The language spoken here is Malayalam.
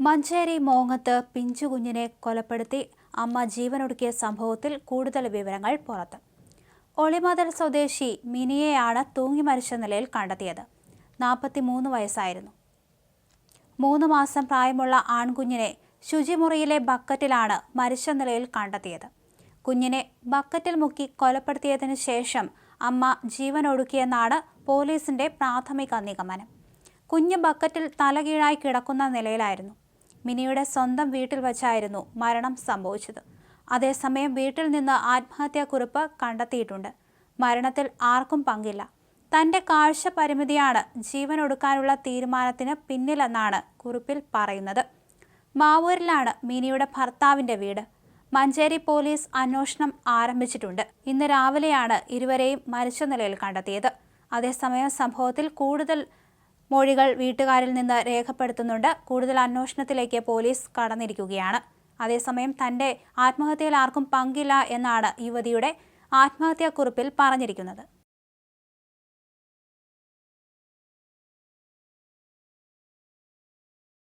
മഞ്ചേരി മോങ്ങത്ത് പിഞ്ചുകുഞ്ഞിനെ കൊലപ്പെടുത്തി അമ്മ ജീവനൊടുക്കിയ സംഭവത്തിൽ കൂടുതൽ വിവരങ്ങൾ പുറത്ത്. ഒളിമതൽ സ്വദേശി മിനിയെയാണ് തൂങ്ങി മരിച്ച നിലയിൽ കണ്ടെത്തിയത്. നാൽപ്പത്തിമൂന്ന് വയസ്സായിരുന്നു. മൂന്ന് മാസം പ്രായമുള്ള ആൺകുഞ്ഞിനെ ശുചിമുറിയിലെ ബക്കറ്റിലാണ് മരിച്ച നിലയിൽ കണ്ടെത്തിയത്. കുഞ്ഞിനെ ബക്കറ്റിൽ മുക്കി കൊലപ്പെടുത്തിയതിന് ശേഷം അമ്മ ജീവനൊടുക്കിയെന്നാണ് പോലീസിന്റെ പ്രാഥമിക നിഗമനം. കുഞ്ഞ് ബക്കറ്റിൽ തലകീഴായി കിടക്കുന്ന നിലയിലായിരുന്നു. മിനിയുടെ സ്വന്തം വീട്ടിൽ വച്ചായിരുന്നു മരണം സംഭവിച്ചത്. അതേസമയം വീട്ടിൽ നിന്ന് ആത്മഹത്യാക്കുറിപ്പ് കണ്ടെത്തിയിട്ടുണ്ട്. മരണത്തിൽ ആർക്കും പങ്കില്ല. തന്റെ കാഴ്ച പരിമിതിയാണ് ജീവൻ ഒടുക്കാനുള്ള തീരുമാനത്തിന് പിന്നിലെന്നാണ് കുറിപ്പിൽ പറയുന്നത്. മാവൂരിലാണ് മിനിയുടെ ഭർത്താവിന്റെ വീട്. മഞ്ചേരി പോലീസ് അന്വേഷണം ആരംഭിച്ചിട്ടുണ്ട്. ഇന്ന് രാവിലെയാണ് ഇരുവരെയും മരിച്ച നിലയിൽ കണ്ടെത്തിയത്. അതേസമയം സംഭവത്തിൽ കൂടുതൽ മൊഴികൾ വീട്ടുകാരിൽ നിന്ന് രേഖപ്പെടുത്തുന്നുണ്ട്. കൂടുതൽ അന്വേഷണത്തിലേക്ക് പോലീസ് കടന്നിരിക്കുകയാണ്. അതേസമയം തന്റെ ആത്മഹത്യയിൽ ആർക്കും പങ്കില്ല എന്നാണ് യുവതിയുടെ ആത്മഹത്യാക്കുറിപ്പിൽ പറഞ്ഞിരിക്കുന്നത്.